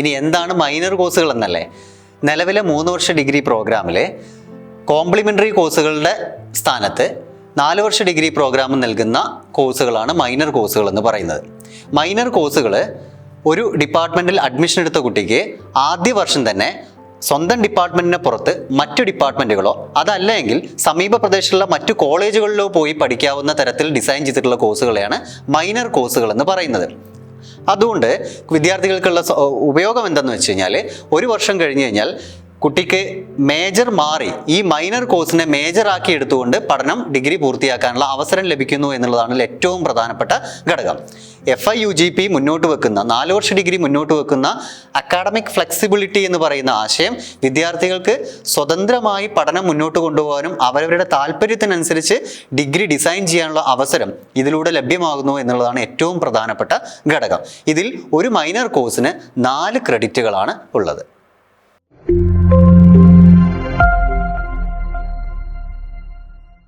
ഇനി എന്താണ് മൈനർ കോഴ്സുകൾ എന്നല്ലേ? നിലവിലെ മൂന്ന് വർഷ ഡിഗ്രി പ്രോഗ്രാമിൽ കോംപ്ലിമെന്ററി കോഴ്സുകളുടെ സ്ഥാനത്ത് നാല് വർഷ ഡിഗ്രി പ്രോഗ്രാം നൽകുന്ന കോഴ്സുകളാണ് മൈനർ കോഴ്സുകൾ എന്ന് പറയുന്നത്. മൈനർ കോഴ്സുകൾ ഒരു ഡിപ്പാർട്ട്മെന്റിൽ അഡ്മിഷൻ എടുത്ത കുട്ടിക്ക് ആദ്യ വർഷം തന്നെ സ്വന്തം ഡിപ്പാർട്ട്മെന്റിന് പുറത്ത് മറ്റു ഡിപ്പാർട്ട്മെന്റുകളോ അതല്ലെങ്കിൽ സമീപ പ്രദേശത്തുള്ള മറ്റു കോളേജുകളിലോ പോയി പഠിക്കാവുന്ന തരത്തിൽ ഡിസൈൻ ചെയ്തിട്ടുള്ള കോഴ്സുകളെയാണ് മൈനർ കോഴ്സുകൾ എന്ന് പറയുന്നത്. അതുകൊണ്ട് വിദ്യാർത്ഥികൾക്കുള്ള ഉപയോഗം എന്തെന്ന് വെച്ച് കഴിഞ്ഞാൽ ഒരു വർഷം കഴിഞ്ഞ് കഴിഞ്ഞാൽ കുട്ടിക്ക് മേജർ മാറി ഈ മൈനർ കോഴ്സിനെ മേജർ ആക്കി എടുത്തുകൊണ്ട് പഠനം ഡിഗ്രി പൂർത്തിയാക്കാനുള്ള അവസരം ലഭിക്കുന്നു എന്നുള്ളതാണ് ഏറ്റവും പ്രധാനപ്പെട്ട ഘടകം. F I U G P മുന്നോട്ട് വെക്കുന്ന നാല് വർഷ ഡിഗ്രി മുന്നോട്ട് വെക്കുന്ന അക്കാഡമിക് ഫ്ലെക്സിബിലിറ്റി എന്ന് പറയുന്ന ആശയം വിദ്യാർത്ഥികൾക്ക് സ്വതന്ത്രമായി പഠനം മുന്നോട്ട് കൊണ്ടുപോകാനും അവരവരുടെ താല്പര്യത്തിനനുസരിച്ച് ഡിഗ്രി ഡിസൈൻ ചെയ്യാനുള്ള അവസരം ഇതിലൂടെ ലഭ്യമാകുന്നു എന്നുള്ളതാണ് ഏറ്റവും പ്രധാനപ്പെട്ട ഘടകം. ഇതിൽ ഒരു മൈനർ കോഴ്സിന് നാല് ക്രെഡിറ്റുകളാണ് ഉള്ളത്. Thank you.